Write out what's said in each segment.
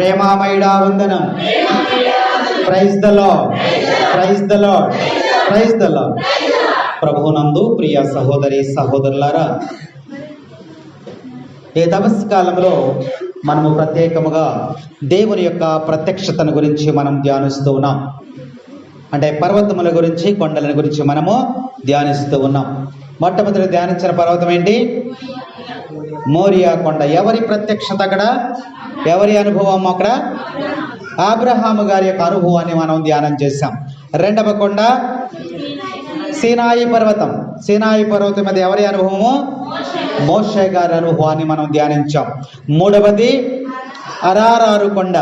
ప్రేమామయుడా వందనం praise the lord praise the praise the ప్రభునందు ప్రియ సహోదరి సహోదరులారా ఈ తపస్సు కాలంలో మనము ప్రత్యేకముగా దేవుని యొక్క ప్రత్యక్షతను గురించి మనం ధ్యానిస్తూ ఉన్నాం. అంటే పర్వతముల గురించి కొండల గురించి మనము ధ్యానిస్తూ ఉన్నాం. మొట్టమొదటి ధ్యానించిన పర్వతం ఏంటి? మోరియా కొండ. ఎవరి ప్రత్యక్షత అక్కడ? ఎవరి అనుభవం అక్కడ? ఆబ్రహాము గారి యొక్క అనుభవాన్ని మనం ధ్యానం చేశాం. రెండవ కొండ? సీనాయి పర్వతం. సీనాయి పర్వతం మీద ఎవరి అనుభవము? మోషే గారి అనుభవాన్ని మనం ధ్యానించాం. మూడవది అరారారు కొండ.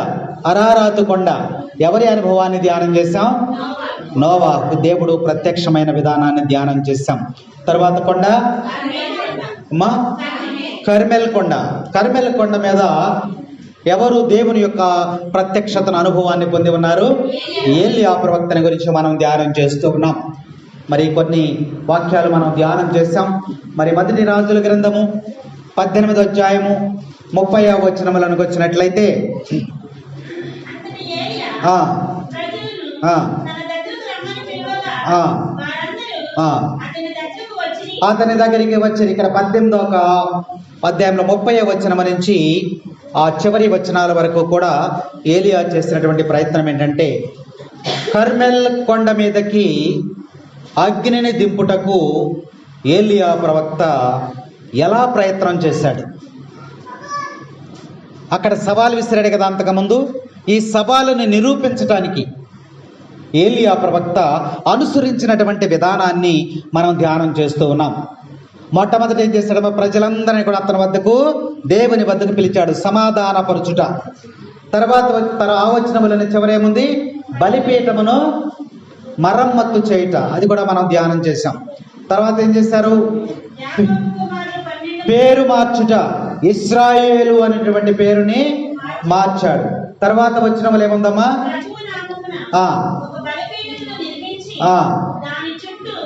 అరారాతు కొండ. ఎవరి అనుభవాన్ని ధ్యానం చేశాం? నోవా దేవుడు ప్రత్యక్షమైన విధానాన్ని ధ్యానం చేశాం. తర్వాత కొండ? మా? కర్మెల్ కొండ. కర్మెల్ కొండ మీద ఎవరు దేవుని యొక్క ప్రత్యక్షతను అనుభవాన్ని పొంది ఉన్నారు? ఏలియా ప్రవక్తని గురించి మనం ధ్యానం చేస్తూ ఉన్నాం. మరి కొన్ని వాక్యాలు మనం ధ్యానం చేశాం. మరి మొదటి రాజుల గ్రంథము పద్దెనిమిది అధ్యాయము ముప్పై వచనములను వచ్చినట్లయితే అతని దగ్గరికి వచ్చి ఇక్కడ పద్దెనిమిదో ఒక అధ్యాయంలో ముప్పై వచనం నుంచి ఆ చివరి వచనాల వరకు కూడా ఏలియా చేసినటువంటి ప్రయత్నం ఏంటంటే కర్మెల్ కొండ మీదకి అగ్నిని దింపుటకు ఏలియా ప్రవక్త ఎలా ప్రయత్నం చేశాడు? అక్కడ సవాల్ విసిరాడు కదా అంతకుముందు? ఈ సవాలును నిరూపించటానికి ఏలియా ప్రవక్త అనుసరించినటువంటి విధానాన్ని మనం ధ్యానం చేస్తూ ఉన్నాం. మొట్టమొదటి ఏం చేశాడు ప్రజలందరినీ కూడా అతని వద్దకు దేవుని వద్దకు పిలిచాడు. సమాధానపరచుట. తర్వాత తన ఆవచనములని చివరేముంది బలిపీఠమును మరమ్మత్తు చేయుట. అది కూడా మనం ధ్యానం చేశాం. తర్వాత ఏం చేశారు? పేరు మార్చుట. ఇస్రాయేలు అనేటువంటి పేరుని మార్చాడు. తర్వాత వచ్చినములు ఏముందమ్మా?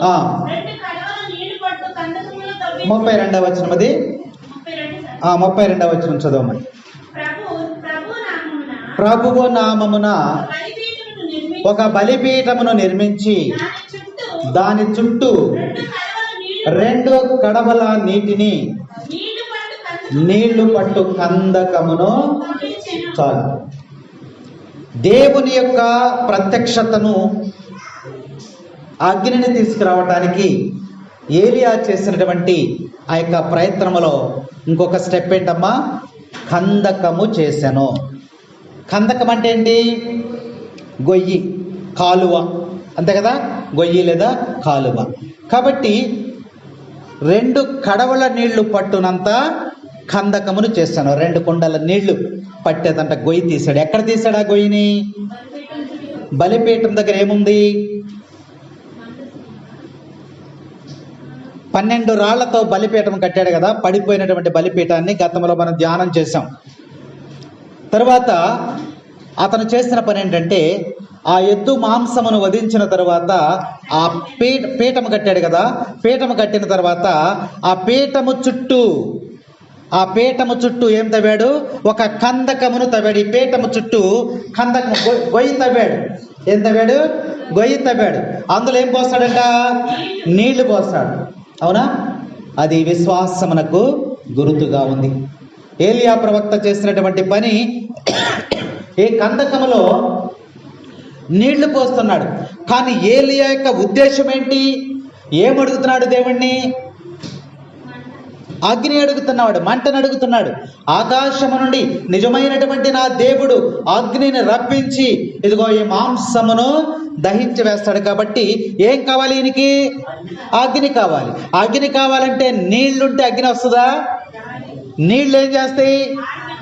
ఆ. ముప్పై రెండవ వచనం అది ఆ, ముప్పై రెండవ వచనం చదవమని. ప్రభువు నామమున ఒక బలిపీఠమును నిర్మించి దాని చుట్టూ రెండు కడవల నీటిని నీళ్ళు పట్టు కందకమును చాలు. దేవుని యొక్క ప్రత్యక్షతను అగ్నిని తీసుకురావటానికి ఏలియా చేసినటువంటి ఆ యొక్క ప్రయత్నములో ఇంకొక స్టెప్ ఏంటమ్మా? కందకము చేశాను కందకం అంటే ఏంటి? గొయ్యి కాలువ. అంతే కదా? గొయ్యి లేదా కాలువ. కాబట్టి రెండు కడవల నీళ్ళు పట్టునంత కందకమును చేశాను రెండు కుండల నీళ్ళు పట్టేదంట గొయ్యి తీశాడు. ఎక్కడ తీశాడు ఆ గొయ్యిని? బలిపీఠం దగ్గర ఏముంది? పన్నెండు రాళ్ళతో బలిపీఠం కట్టాడు కదా పడిపోయినటువంటి బలిపీఠాన్ని గతంలో మనం ధ్యానం చేశాం. తర్వాత అతను చేసిన పని ఏంటంటే ఆ ఎద్దు మాంసమును వధించిన తర్వాత ఆ పీఠ పీఠము కట్టాడు కదా పీఠము కట్టిన తర్వాత ఆ పీఠము చుట్టూ ఆ పీఠము చుట్టూ ఏం తవ్వాడు? ఒక కందకమును తవ్వాడు. ఈ పీఠము చుట్టూ కందకము గొయ్యి తవ్వాడు. ఏం తవ్వాడు? గొయ్యి తవ్వాడు. అందులో ఏం పోస్తాడంట? నీళ్ళు పోస్తాడు. అవునా? అది విశ్వాసమునకు గురుతుగా ఉంది. ఏలియా ప్రవక్త చేసినటువంటి పని ఈ కందకములో నీళ్ళు పోస్తున్నాడు. కానీ ఏలియా యొక్క ఉద్దేశం ఏంటి? ఏమడుగుతున్నాడు దేవుణ్ణి? అగ్ని అడుగుతున్నాడు మంటను అడుగుతున్నాడు. ఆకాశము నుండి నిజమైనటువంటి నా దేవుడు అగ్నిని రప్పించి ఇదిగో ఈ మాంసమును దహించి వేస్తాడు కాబట్టి ఏం కావాలి ఈయనకి? అగ్ని కావాలి. అగ్ని కావాలంటే నీళ్ళుంటే అగ్ని వస్తుందా? నీళ్ళు ఏం చేస్తాయి?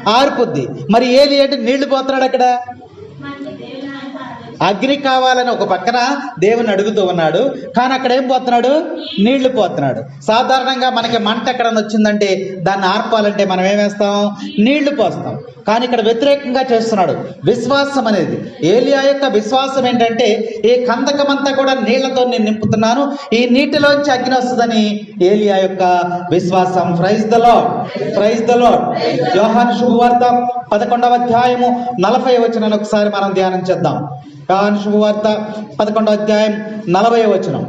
ఆరిపోద్ది. మరి ఏలి అంటే నీళ్ళు పోతున్నాడు అక్కడ? అగ్ని కావాలని ఒక పక్కన దేవుని అడుగుతూ ఉన్నాడు. కానీ అక్కడ ఏం పోతున్నాడు? నీళ్ళు పోతున్నాడు. సాధారణంగా మనకి మంట ఎక్కడన్నా వచ్చిందంటే దాన్ని ఆర్పాలంటే మనం ఏం వేస్తాం? నీళ్ళు పోస్తాం. కానీ ఇక్కడ వ్యతిరేకంగా చేస్తున్నాడు. విశ్వాసం అనేది. ఏలియా యొక్క విశ్వాసం ఏంటంటే ఈ కందకమంతా కూడా నీళ్ళతో నేను నింపుతున్నాను. ఈ నీటిలోంచి అగ్ని వస్తుందని ఏలియా యొక్క విశ్వాసం. Praise the lord praise the lord యోహాను శుభవార్త పదకొండవ అధ్యాయము నలభై వచ్చిన ఒకసారి మనం ధ్యానం చేద్దాం. యోహాను శుభవార్త పదకొండో అధ్యాయం నలభై వచనం.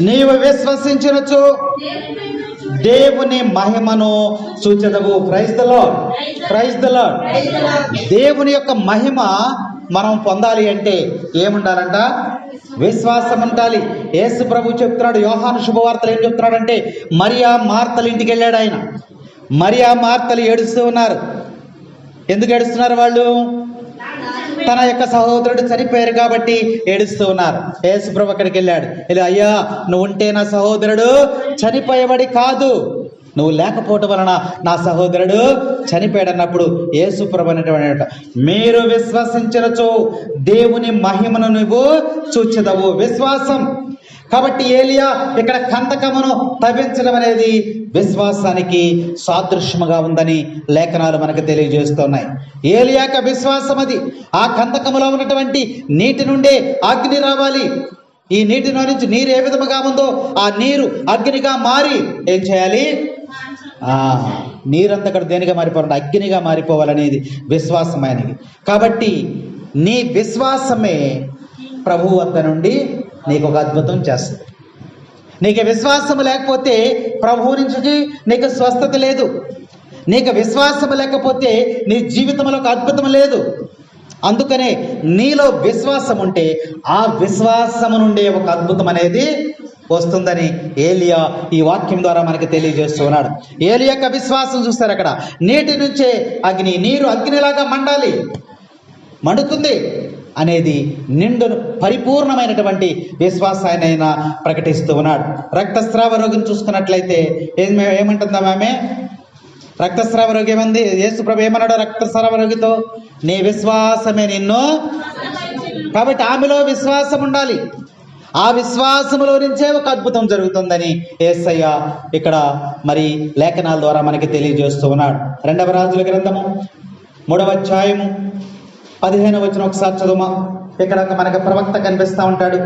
నీవు విశ్వసించినచు దేవుని మహిమను చూడు. దేవుని సూచదవు ద లాడ్ ద లాడ్ దేవుని యొక్క మహిమ మనం పొందాలి అంటే ఏముండాలంట? విశ్వాసం ఉండాలి యేసు ప్రభు చెప్తున్నాడు యోహాను శుభవార్తలు ఏం చెప్తున్నాడంటే మరియా మార్తలు ఇంటికి వెళ్ళాడు ఆయన. మరియా మార్తలు ఏడుస్తూ ఉన్నారు. ఎందుకు ఏడుస్తున్నారు వాళ్ళు? తన యొక్క సహోదరుడు చనిపోయారు కాబట్టి ఏడుస్తూ ఉన్నారు. యేసుప్రభు అక్కడికి వెళ్ళాడు. వెళ్ళి అయ్యా నువ్వు ఉంటే నా సహోదరుడు చనిపోయేవాడి కాదు. నువ్వు లేకపోవటం వలన నా సహోదరుడు చనిపోయాడన్నప్పుడు యేసుప్రభు అనేటువంటి మీరు విశ్వసించినచో దేవుని మహిమను నువ్వు చూచెదవు. విశ్వాసం. కాబట్టి ఏలియా ఇక్కడ కందకమును తవ్వించడం అనేది విశ్వాసానికి సాదృశ్యముగా ఉందని లేఖనాలు మనకు తెలియజేస్తున్నాయి. ఏలియాక విశ్వాసం అది. ఆ కందకములో ఉన్నటువంటి నీటి నుండే అగ్ని రావాలి. ఈ నీటిలో నుంచి నీరు ఏ విధముగా ఉందో ఆ నీరు అగ్నిగా మారి ఏం చేయాలి? ఆ నీరంతా అక్కడ దేనిగా మారిపోవాలి అగ్నిగా మారిపోవాలనేది విశ్వాసమైనది. కాబట్టి నీ విశ్వాసమే ప్రభు వద్ద నుండి నీకు ఒక అద్భుతం చేస్తుంది నీకు విశ్వాసం లేకపోతే ప్రభువు నుంచి నీకు స్వస్థత లేదు. నీకు విశ్వాసం లేకపోతే నీ జీవితంలో ఒక అద్భుతం లేదు. అందుకనే నీలో విశ్వాసం ఉంటే ఆ విశ్వాసము నుండే ఒక అద్భుతం అనేది వస్తుందని ఏలియా ఈ వాక్యం ద్వారా మనకి తెలియజేస్తున్నాడు ఏలియా యొక్క విశ్వాసం చూస్తారు అక్కడ. నీటి నుంచే అగ్ని నీరు అగ్నిలాగా మండాలి. మండుతుంది. అనేది నిండును పరిపూర్ణమైనటువంటి విశ్వాసాన్ని ప్రకటిస్తూ ఉన్నాడు. రక్తస్రావ రోగం చూసుకున్నట్లయితే ఏం ఏమంటుందా ఆమె? రక్తస్రావ రోగి ఏమంది? యేసుప్రభు ఏమన్నాడు? రక్తస్రావ రోగితో నీ విశ్వాసమే నిన్ను కాబట్టి ఆమెలో విశ్వాసం ఉండాలి. ఆ విశ్వాసములో నుంచే ఒక అద్భుతం జరుగుతుందని ఏసయ్య ఇక్కడ మరి లేఖనాల ద్వారా మనకి తెలియజేస్తూ ఉన్నాడు. రెండవ రాజుల గ్రంథము మూడవ అధ్యాయము పదిహేను వచ్చిన ఒకసారి చదువుమా? ఇక్కడ మనకు ప్రవక్త కనిపిస్తూ ఉంటాడు.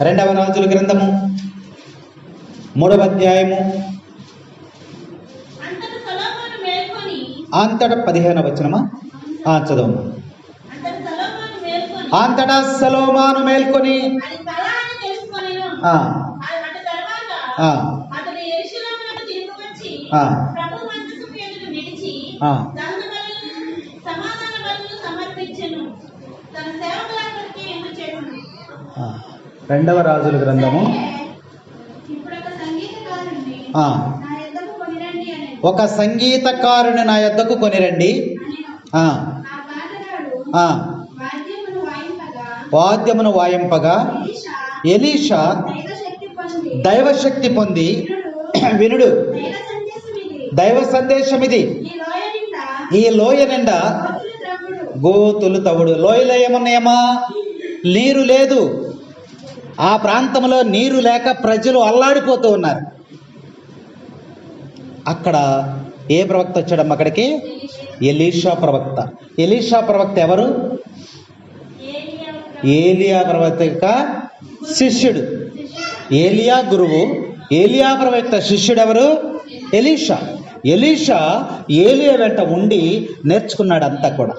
రెండవ రాజుల గ్రంథము మూడవ అధ్యాయము. అంతట పదిహేను వచ్చినమా చదువు అంతట అంతటా సలోమాను మేల్కొని ఆ, అది అటు తర్వాత ఆ, అతడు యెరూషలేమునకు తిరిగి వచ్చి ఆ. ప్రభు మందసపు ఎదుట నిలిచి ఆ. దహన బలులను, సమాధాన బలులను సమర్పించెను. తన సేవకులందరికీ ఎందు చేసెను. ఆ. రెండవ రాజుల గ్రంథము. ఒక సంగీతకారుని నా యొద్దకు కొనిరండి. వాద్యమును వాయింపగా ఎలీషా దైవశక్తి పొంది. వినుడు. దైవ సందేశం ఇది ఈ లోయ నిండా. గోతులు తవుడు లోయలో ఏమున్నాయమ్మా? నీరు లేదు. ఆ ప్రాంతంలో నీరు లేక ప్రజలు అల్లాడిపోతూ ఉన్నారు. అక్కడ ఏ ప్రవక్త వచ్చాడమ్మ అక్కడికి? ఎలీషా ప్రవక్త. ఎలీషా ప్రవక్త ఎవరు? ఏలియా ఏలియా ప్రవక్త యొక్క శిష్యుడు. ఏలియా గురువు. ఏలియా ప్రవక్త శిష్యుడు ఎవరు? ఎలీషా. ఎలీషా ఏలియా వెంట ఉండి నేర్చుకున్నాడు అంతా కూడా.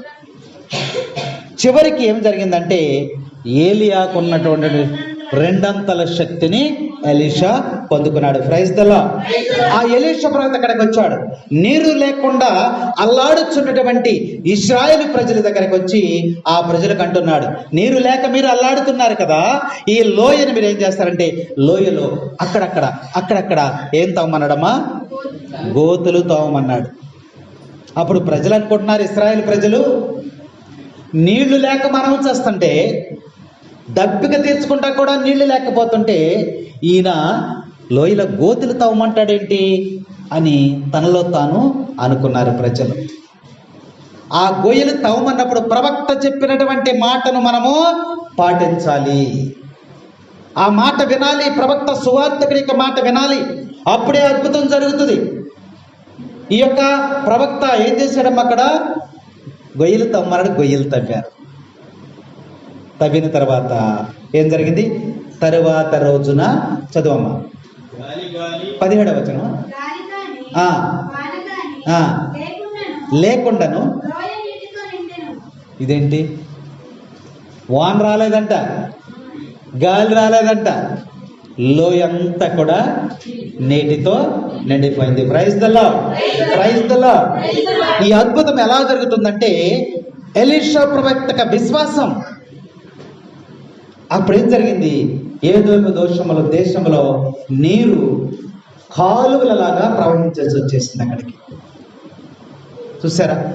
చివరికి ఏం జరిగిందంటే ఏలియాకు ఉన్నటువంటి రెండంతల శక్తిని ఎలీషా పొందుకున్నాడు. ప్రైజ్ దలా ఆ ఎలీషా ప్రవక్త అక్కడికి వచ్చాడు. నీరు లేకుండా అల్లాడుచున్నటువంటి ఇస్రాయేల్ ప్రజల దగ్గరికి వచ్చి ఆ ప్రజలకు అంటున్నాడు నీరు లేక మీరు అల్లాడుతున్నారు కదా ఈ లోయని మీరు ఏం చేస్తారంటే లోయలో అక్కడక్కడ అక్కడక్కడ ఏం తవ్వమన్నాడమ్మా? గోతులు తవ్వమన్నాడు. అప్పుడు ప్రజలు అనుకుంటున్నారు ఇస్రాయేల్ ప్రజలు నీళ్ళు లేక మనం చేస్తుంటే దప్పిక తీర్చుకుంటా కూడా నీళ్ళు లేకపోతుంటే ఈయన లోయల గోతులు తవ్వమంటాడేంటి అని తనలో తాను అనుకున్నారు ప్రజలు. ఆ గొయ్యలు తవ్వమన్నప్పుడు ప్రవక్త చెప్పినటువంటి మాటను మనము పాటించాలి. ఆ మాట వినాలి ప్రవక్త సువార్థకుడి యొక్క మాట వినాలి. అప్పుడే అద్భుతం జరుగుతుంది. ఈ యొక్క ప్రవక్త ఏం చేశాడమ్మ అక్కడ? గొయ్యలు తమ్మన్నాడు గొయ్యలు తవ్వారు. తవ్విన తర్వాత ఏం జరిగింది? తరువాత రోజున చదువమ్మా. పదిహేడవ వచనం. లేకుండాను. ఇదేంటి? వాన్ రాలేదంట. గాలి రాలేదంట. లోయంతా కూడా నీటితో నిండిపోయింది. ప్రైజ్ దల్లా ప్రైజ్ దల్లా ఈ అద్భుతం ఎలా జరుగుతుందంటే ఎలీషా ప్రవక్తక విశ్వాసం అప్పుడేం జరిగింది? ఏదో దోషముల దేశంలో నీరు కాలువలలాగా ప్రవహించాల్సి వచ్చేసింది అక్కడికి. చూసారా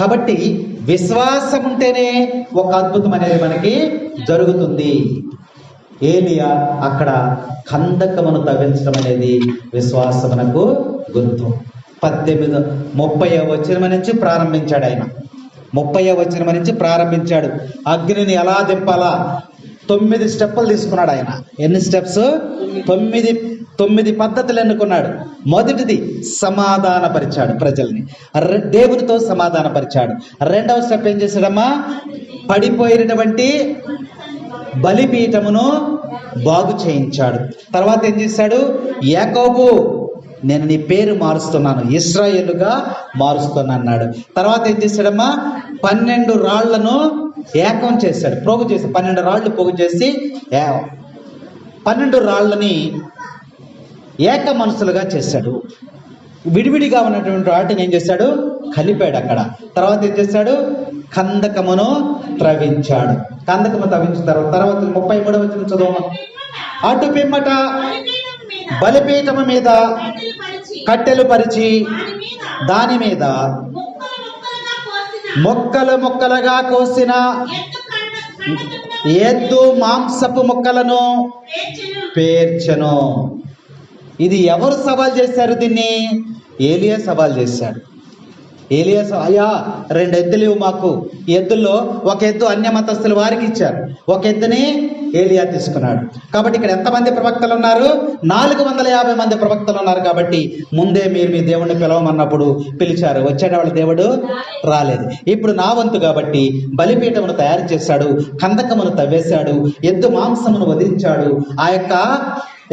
కాబట్టి విశ్వాసం ఉంటేనే ఒక అద్భుతం అనేది మనకి జరుగుతుంది. ఏలియా అక్కడ కందకమును తవ్వించడం అనేది విశ్వాసమునకు గుర్తు. పద్దెనిమిది ముప్పై వచనం నుంచి ప్రారంభించాడు ఆయన. ముప్పై వచనం నుంచి ప్రారంభించాడు. అగ్నిని ఎలా దింపాలా? తొమ్మిది స్టెప్పులు తీసుకున్నాడు ఆయన. ఎన్ని స్టెప్స్? తొమ్మిది తొమ్మిది పద్ధతులు ఎన్నుకున్నాడు. మొదటిది సమాధానపరిచాడు ప్రజల్ని. దేవునితో సమాధానపరిచాడు. రెండవ స్టెప్ ఏం చేశాడమ్మా? పడిపోయినటువంటి బలిపీఠమును బాగు చేయించాడు. తర్వాత ఏం చేశాడు? యాకోబు నేను నీ పేరు మారుస్తున్నాను. ఇస్రాయేలుగా మారుస్తున్నాను అన్నాడు. తర్వాత ఏం చేశాడమ్మా? పన్నెండు రాళ్ళను ఏకం చేశాడు. పోగు చేసి పన్నెండు రాళ్ళు పోగు చేసి ఏ- పన్నెండు రాళ్ళని ఏక మనసులుగా చేశాడు. విడివిడిగా ఉన్నటువంటి వాటిని ఏం చేశాడు? కలిపాడు అక్కడ. తర్వాత ఏం చేశాడు? కందకమును త్రవించాడు. కందకము త్రవించిన తర్వాత తర్వాత ముప్పై మూడవ వచ్చిన చదువు అటు పిమ్మట మీద బలిపీఠము మీద కట్టెలు పరిచి దాని మీద ముక్కలుగా కోసిన మొక్కలు మొక్కలుగా కోసిన ఎద్దు మాంసపు మొక్కలను పేర్చను. ఇది ఎవరు సవాల్ చేశారు దీన్ని? ఏలియా సవాల్ చేశాడు. ఏలియా అయ్యా రెండు ఎద్దులు మాకు. ఎద్దుల్లో ఒక ఎద్దు అన్యమతస్తుల వారికి ఇచ్చారు. ఒక ఎద్దుని ఏలియా తీసుకున్నాడు. కాబట్టి ఇక్కడ ఎంతమంది ప్రవక్తలు ఉన్నారు? నాలుగు వందల యాభై మంది ప్రవక్తలు ఉన్నారు కాబట్టి ముందే మీరు మీ దేవుణ్ణి పిలవమన్నప్పుడు పిలిచారు. వచ్చేటవాళ్ళు దేవుడు రాలేదు. ఇప్పుడు నా వంతు కాబట్టి బలిపీఠమును తయారు చేశాడు కందకమును తవ్వేశాడు ఎద్దు మాంసమును వధించాడు. ఆ యొక్క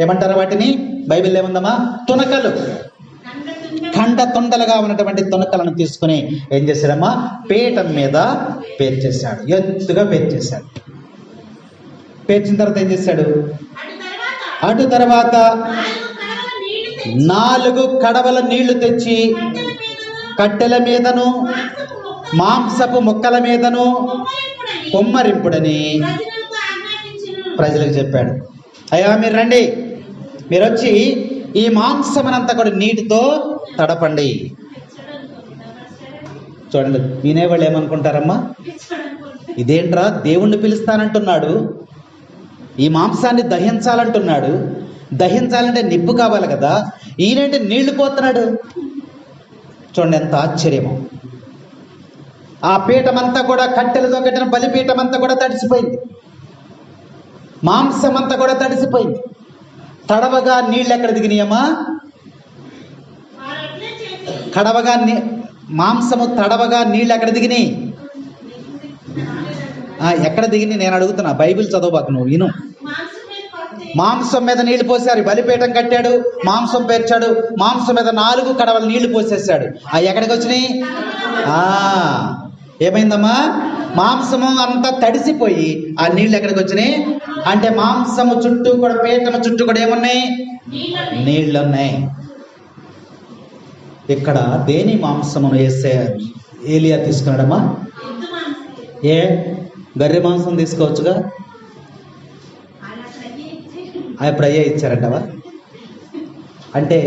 ఏమంటారు వాటిని? బైబిల్ ఏముందమ్మా? తునకలు. ఖండ తొండలుగా ఉన్నటువంటి తునకలను తీసుకుని ఏం చేశాడమ్మా పీఠం మీద పేర్చేశాడు. ఎత్తుగా పేర్చేశాడు. పేర్చిన తర్వాత ఏం చేశాడు అటు తర్వాత నాలుగు కడవల నీళ్ళు తెచ్చి కట్టెల మీదను మాంసపు మొక్కల మీదను కొమ్మరింపుడని ప్రజలకు ప్రజలకు చెప్పాడు. అయ్యా మీరు రండి. మీరు వచ్చి ఈ మాంసమనంతా కూడా నీటితో తడపండి. చూడండి వినేవాళ్ళు ఏమనుకుంటారమ్మా? ఇదేంట్రా? దేవుణ్ణి పిలుస్తానంటున్నాడు. ఈ మాంసాన్ని దహించాలంటున్నాడు. దహించాలంటే నిప్పు కావాలి కదా. ఈయనంటే నీళ్ళు పోతున్నాడు? చూడండి ఎంత ఆశ్చర్యమో. ఆ పీఠమంతా కూడా కట్టెలతో కట్టిన బలిపీఠం అంతా కూడా తడిసిపోయింది. మాంసం అంతా కూడా తడిసిపోయింది. తడవగా నీళ్ళు ఎక్కడ దిగినాయమ్మా? కడవగా నీ మాంసము తడవగా నీళ్ళు ఎక్కడ దిగినాయి? ఎక్కడ దిగింది నేను అడుగుతున్నా. బైబిల్ చదవబాకు నువ్వు విను. మాంసం మీద నీళ్ళు పోసారు బలిపీఠం కట్టాడు మాంసం పేర్చాడు మాంసం మీద నాలుగు కడవలు నీళ్ళు పోసేసాడు. ఆ ఎక్కడికి వచ్చినాయి? ఆ ఏమైందమ్మా? మాంసము అంతా తడిసిపోయి ఆ నీళ్ళు ఎక్కడికి వచ్చినాయి? అంటే మాంసము చుట్టూ కూడా పీఠము చుట్టూ కూడా ఏమున్నాయి? నీళ్ళు ఉన్నాయి ఇక్కడ దేని మాంసమును వేసే ఏలియా తీసుకున్నాడమ్మా? ఏ? గర్రె మాంసం తీసుకోవచ్చుగా? ఆయన ప్రయ ఇచ్చారంటవా? అంటే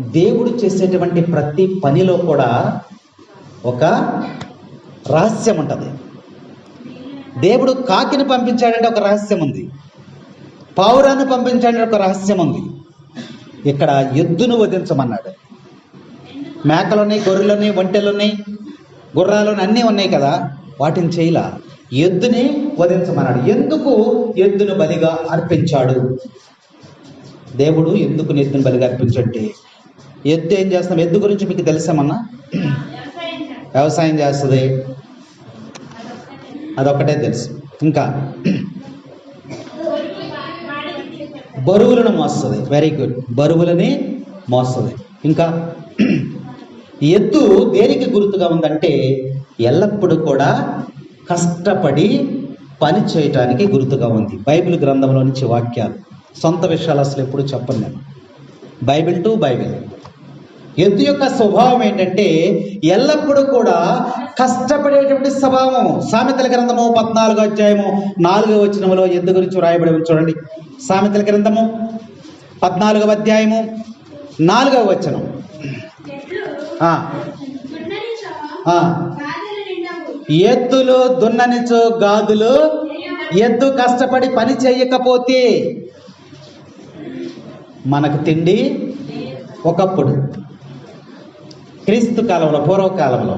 దేవుడు చేసేటువంటి ప్రతి పనిలో కూడా ఒక రహస్యం ఉంటుంది దేవుడు కాకిని పంపించాడంటే ఒక రహస్యం ఉంది పావురాన్ని పంపించాడంటే ఒక రహస్యం ఉంది ఇక్కడ ఎద్దును వధించమన్నాడు. మేకలున్నాయి గొర్రెలున్నాయి ఒంటెలున్నాయి గుర్రాలు అన్నీ ఉన్నాయి కదా. వాటిని చేయలా? ఎద్దుని వధించమన్నాడు. ఎందుకు ఎద్దును బలిగా అర్పించాడు? దేవుడు ఎందుకు ఎద్దును బలిగా అర్పించంటే ఎద్దు ఏం చేస్తాం? ఎద్దు గురించి మీకు తెలుసామన్నా వ్యవసాయం వ్యవసాయం చేస్తుంది. అదొక్కటే. తెలుసు. ఇంకా బరువులను మోస్తుంది. Very good బరువులని మోస్తుంది. ఇంకా ఎద్దు దేనికి గుర్తుగా ఉందంటే ఎల్లప్పుడూ కూడా కష్టపడి పని చేయటానికి గుర్తుగా ఉంది. బైబిల్ గ్రంథంలో నుంచి వాక్యాలు. సొంత విషయాలు అసలు ఎప్పుడు చెప్పను నేను. Bible to bible. ఎద్దు యొక్క స్వభావం ఏంటంటే ఎల్లప్పుడూ కూడా కష్టపడేటువంటి స్వభావం సామెతల గ్రంథము పద్నాలుగో అధ్యాయము నాలుగో వచనములో ఎద్దు గురించి వ్రాయబడి ఉంది చూడండి. సామెతల గ్రంథము పద్నాలుగవ అధ్యాయము నాలుగవ వచనం. ఎద్దులు దున్ననిచో గాదులు ఎద్దు కష్టపడి పని చేయకపోతే మనకు తిండి ఒకప్పుడు. క్రీస్తు కాలంలో పూర్వకాలంలో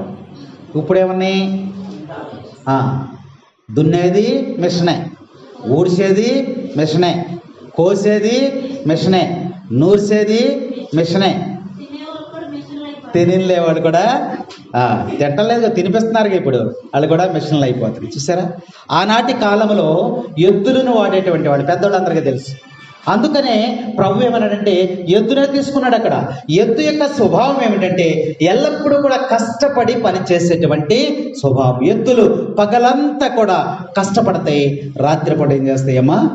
ఇప్పుడేమన్నాయి దున్నేది మిషనే ఊడ్చేది మిషనే కోసేది మిషనే నూర్చేది మిషనే. తినలే అయిపోతారు. కూడా తింటలేదు తినిపిస్తున్నారు ఇప్పుడు. వాళ్ళు కూడా మిషన్లు అయిపోతారు చూసారా? ఆనాటి కాలంలో ఎద్దులను వాడేటువంటి వాడు పెద్దవాళ్ళందరికీ తెలుసు. అందుకనే ప్రభు ఏమన్నాడంటే ఎద్దునే తీసుకున్నాడు అక్కడ. ఎద్దు యొక్క స్వభావం ఏమిటంటే ఎల్లప్పుడూ కూడా కష్టపడి పనిచేసేటువంటి స్వభావం. ఎద్దులు పగలంతా కూడా కష్టపడతాయి. రాత్రిపూట ఏం చేస్తాయమ్మా?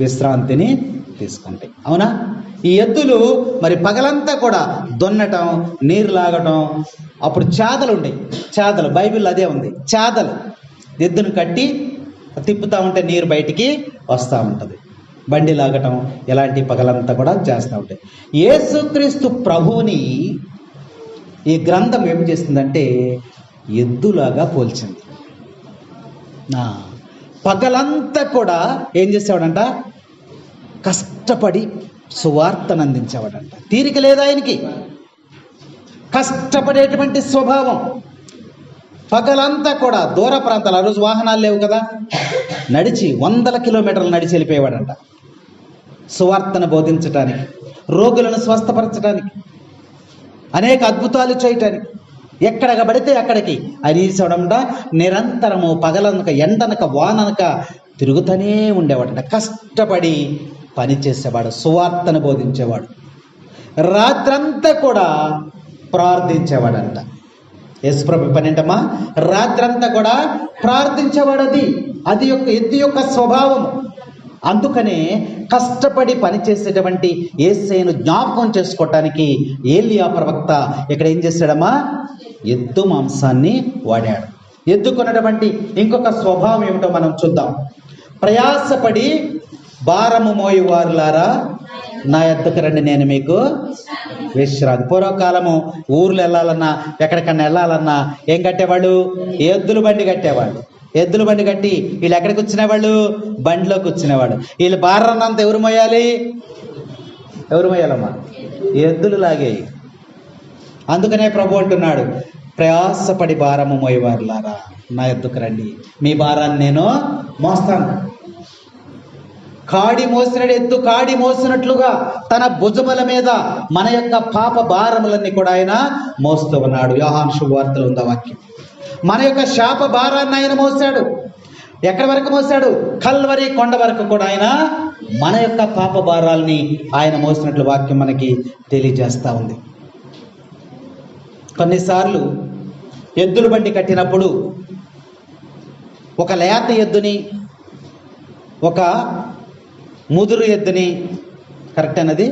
విశ్రాంతిని తీసుకుంటాయి. అవునా? ఈ ఎద్దులు మరి పగలంతా కూడా దున్నటం నీరు లాగటం అప్పుడు చేదలు ఉండేవి చేదలు బైబిల్ అదే ఉంది. చేదలు. ఎద్దును కట్టి తిప్పుతూ ఉంటే నీరు బయటికి వస్తూ ఉంటుంది. బండి లాగటం ఇలాంటి పగలంతా కూడా చేస్తూ ఉంటాయి. యేసుక్రీస్తు ప్రభువుని ఈ గ్రంథం ఏం చేస్తుందంటే ఎద్దులాగా పోల్చింది. పగలంతా కూడా ఏం చేసేవాడంట? కష్టపడి సువార్తను అందించేవాడంట తీరిక లేదు ఆయనకి? కష్టపడేటువంటి స్వభావం. పగలంతా కూడా దూర ప్రాంతాలు ఆ రోజు వాహనాలు లేవు కదా. నడిచి వందల కిలోమీటర్లు నడిచి వెళ్ళిపోయేవాడంట. సువార్తను బోధించటానికి రోగులను స్వస్థపరచడానికి అనేక అద్భుతాలు చేయటానికి ఎక్కడక పడితే అక్కడికి అనీసడంట నిరంతరము పగలనక ఎండనక వాననక తిరుగుతూనే ఉండేవాడంట. కష్టపడి పని చేసేవాడు సువార్తను బోధించేవాడు. రాత్రంతా కూడా ప్రార్థించేవాడంట. యశుప్రభు పని రాత్రంతా కూడా ప్రార్థించేవాడు అది అది యొక్క ఎద్దు యొక్క స్వభావం. అందుకనే కష్టపడి పనిచేసేటువంటి ఏసైను జ్ఞాపకం చేసుకోవటానికి ఏలియా ప్రవక్త ఇక్కడ ఏం చేశాడమ్మా? ఎద్దు మాంసాన్ని వాడాడు. ఎద్దుకున్నటువంటి ఇంకొక స్వభావం ఏమిటో మనం చూద్దాం. ప్రయాసపడి భారము మోయువారులారా నా ఎద్దకు రండి నేను మీకు విశ్రాంతి. పూర్వకాలము ఊర్లు వెళ్ళాలన్నా ఎక్కడికన్నా వెళ్ళాలన్నా ఏం కట్టేవాళ్ళు? ఎద్దుల బండి కట్టేవాళ్ళు. ఎద్దుల బండి కట్టి వీళ్ళు ఎక్కడికి వచ్చినవాళ్ళు? బండిలో కూర్చునేవాడు వీళ్ళు భారాన్నంత ఎవరు మోయాలి? ఎవరు మోయాలమ్మా? ఎద్దులు లాగేయి అందుకనే ప్రభు అంటున్నాడు ప్రయాసపడి భారము మోయవారులారా నా ఎద్దుకు రండి. మీ భారాన్ని నేను మోస్తాను. కాడి మోసినడు ఎత్తు కాడి మోసినట్లుగా తన భుజముల మీద మన యొక్క పాప భారములన్నీ కూడా ఆయన మోస్తూ ఉన్నాడు. యోహాన్ శుభవార్తలు ఉందా వాక్యం. మన యొక్క శాప భారాన్ని ఆయన మోసాడు ఎక్కడి వరకు మోసాడు కల్వరి కొండ వరకు కూడా ఆయన మన యొక్క పాప భారాల్ని ఆయన మోసినట్లు వాక్యం మనకి తెలియజేస్తా ఉంది. కొన్నిసార్లు ఎద్దుల బండి కట్టినప్పుడు ఒక లేత ఎద్దుని ఒక ముదురు ఎద్దుని కరెక్ట్ అన్నది?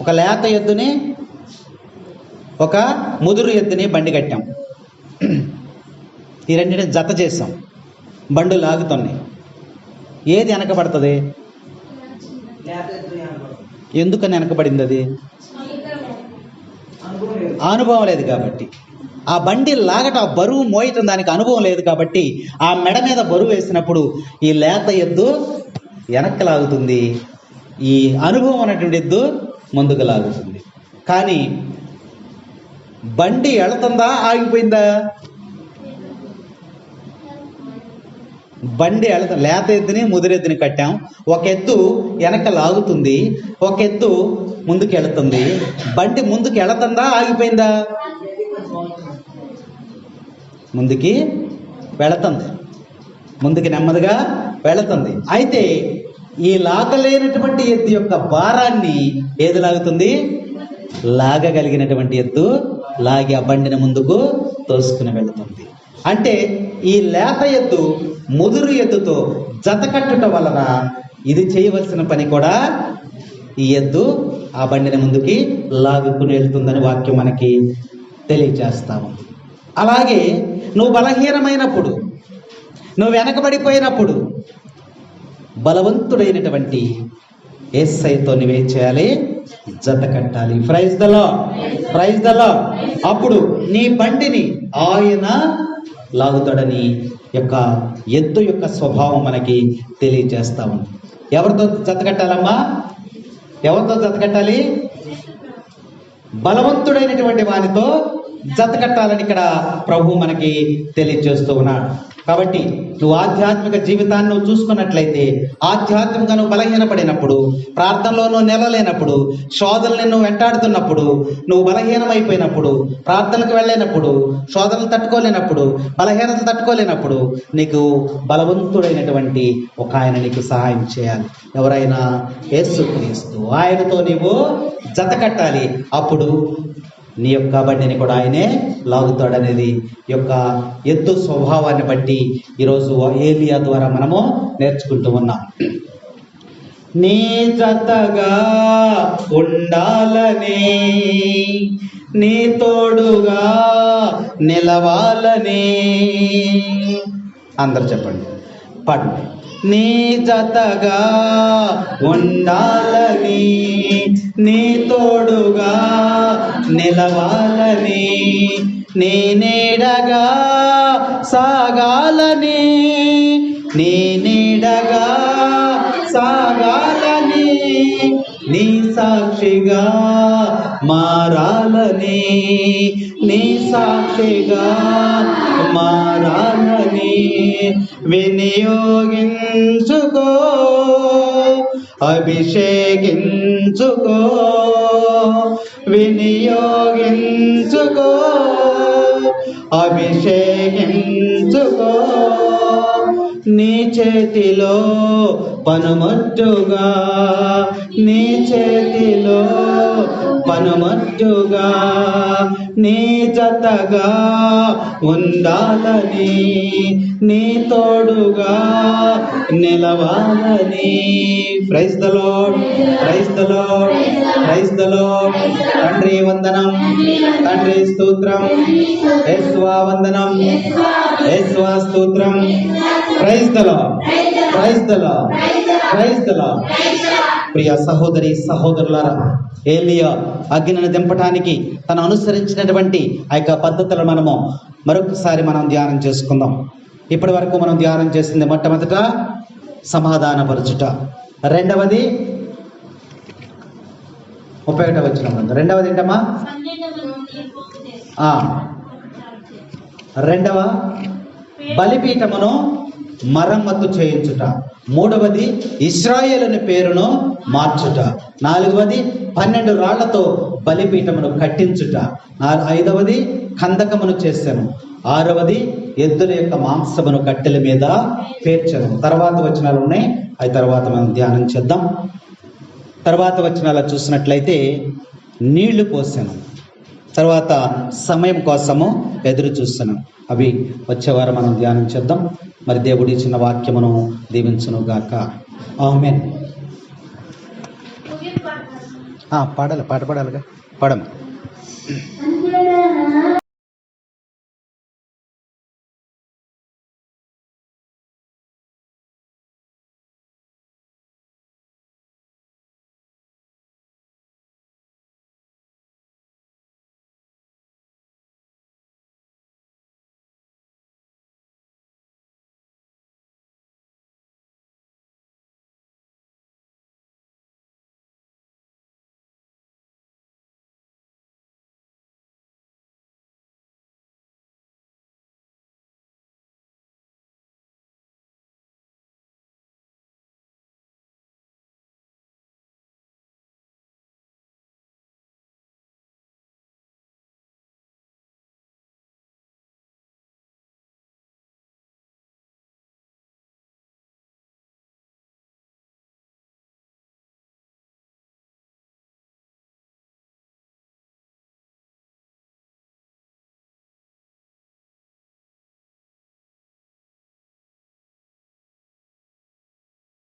ఒక లేత ఎద్దుని ఒక ముదురు ఎద్దుని బండి కట్టాం. ఈ రెండింటిని జత చేసాం బండు లాగుతున్నాయి. ఏది వెనకబడుతుంది? ఎందుకని వెనకబడింది అది? అనుభవం లేదు కాబట్టి. ఆ బండి లాగట ఆ బరువు మోయటం దానికి అనుభవం లేదు కాబట్టి ఆ మెడ మీద బరువు వేసినప్పుడు ఈ లేత ఎద్దు వెనక్కి లాగుతుంది ఈ అనుభవం అనేటువంటి ఎద్దు ముందుకు లాగుతుంది కానీ బండి వెళుతుందా ఆగిపోయిందా? బండి వెళత లేత ఎద్దుని ముదిరెద్దుని కట్టాం. ఒక ఎద్దు వెనక లాగుతుంది ఒక ఎద్దు ముందుకు వెళుతుంది బండి ముందుకు వెళతుందా ఆగిపోయిందా? ముందుకి వెళతుంది. ముందుకి నెమ్మదిగా వెళుతుంది. అయితే ఈ లాగలేనటువంటి ఎద్దు యొక్క భారాన్ని ఏది లాగుతుంది? లాగగలిగినటువంటి ఎద్దు లాగి ఆ బండిని ముందుకు తోసుకుని వెళుతుంది. అంటే ఈ లేత ఎద్దు ముదురు ఎద్దుతో జతకట్టుట వలన ఇది చేయవలసిన పని కూడా ఈ ఎద్దు ఆ బండిని ముందుకి లాగుకుని వెళ్తుందని వాక్యం మనకి తెలియజేస్తాము. అలాగే నువ్వు బలహీనమైనప్పుడు నువ్వు వెనకబడిపోయినప్పుడు బలవంతుడైనటువంటి ఏసైతో నువ్వేం చేయాలి. జత కట్టాలి. ప్రైజ్ దలా ప్రైజ్ దలా అప్పుడు నీ బండిని ఆయన లాగుతాడని యొక్క ఎద్దు యొక్క స్వభావం మనకి తెలియజేస్తా ఉంది. ఎవరితో జత కట్టాలమ్మా? ఎవరితో జత కట్టాలి? బలవంతుడైనటువంటి వానితో జత కట్టాలని ఇక్కడ ప్రభు మనకి తెలియజేస్తూ ఉన్నాడు. కాబట్టి నువ్వు ఆధ్యాత్మిక జీవితాన్ని నువ్వు చూసుకున్నట్లయితే ఆధ్యాత్మికంగా నువ్వు బలహీనపడినప్పుడు ప్రార్థనలో నువ్వు నిలలేనప్పుడు శోధనలు నువ్వు వెంటాడుతున్నప్పుడు నువ్వు బలహీనమైపోయినప్పుడు ప్రార్థనకు వెళ్ళలేనప్పుడు శోధనలు తట్టుకోలేనప్పుడు బలహీనతలు తట్టుకోలేనప్పుడు నీకు బలవంతుడైనటువంటి ఒక ఆయన నీకు సహాయం చేయాలి. ఎవరైనా యేసుక్రీస్తు ఆయనతో నీవు జత కట్టాలి. అప్పుడు నీ యొక్క బండిని కూడా ఆయనే లాగుతాడనేది ఈ యొక్క ఎత్తు స్వభావాన్ని బట్టి ఈరోజు ఏలియా ద్వారా మనము నేర్చుకుంటూ ఉన్నాం. నీ జతగా ఉండాలని నీ తోడుగా నిలవాలని. అందరు చెప్పండి. పాడండి నీ జతగా ఉండాలని నీ తోడుగా నిలవాలని నీ నీడగా సాగాలని నీ నీడగా సాగాలని నీ సాక్షిగా మారాలని నీ సాక్షిగా మారాలని వినియోగించుకో అభిషేకించుకో వినియోగించుకో అభిషేకించుకో. నీ చేతిలో పనమట్టుగా నీ చేతిలో పనమట్టుగా నీ జతగా ఉండాలని నీ తోడుగా నిలవాలని. Praise the lord praise the lord praise the lord తండ్రి వందనం తండ్రి స్తోత్రం. యేసువా వందనం యేసువా స్తోత్రం. Praise the lord praise the lord lord ప్రియ సహోదరి సహోదరులారా ఏలియా అగ్నిని దింపటానికి తను అనుసరించినటువంటి ఆ యొక్క పద్ధతులను మనము మరొకసారి మనం ధ్యానం చేసుకుందాం. ఇప్పటి వరకు మనం ధ్యానం చేసింది మొట్టమొదట సమాధానపరచుట. రెండవది ముప్పై ఒకటో వచ్చిన రెండవది ఏంటమ్మా? రెండవ బలిపీఠమును మరమ్మతు చేయించుట. మూడవది ఇస్రాయేలుని పేరును మార్చుట. నాలుగవది పన్నెండు రాళ్ళతో బలిపీఠమును కట్టించుట. ఐదవది కందకమును చేశాను ఆరవది ఎద్దుల యొక్క మాంసమును కట్టెల మీద పేర్చను. తర్వాత వచనాలు ఉన్నాయి. అవి తర్వాత మనం ధ్యానం చేద్దాం. తర్వాత వచనాలు చూసినట్లయితే నీళ్ళు పోసాను. తర్వాత సమయం కోసము ఎదురు చూస్తున్నాం. అవి వచ్చేవారం మనం ధ్యానం చేద్దాం. మరి దేవుడి ఇచ్చిన వాక్యమును దీవించును గాక. ఆమెన్. పాడాలి పాట పాడాలిగా. పాడము.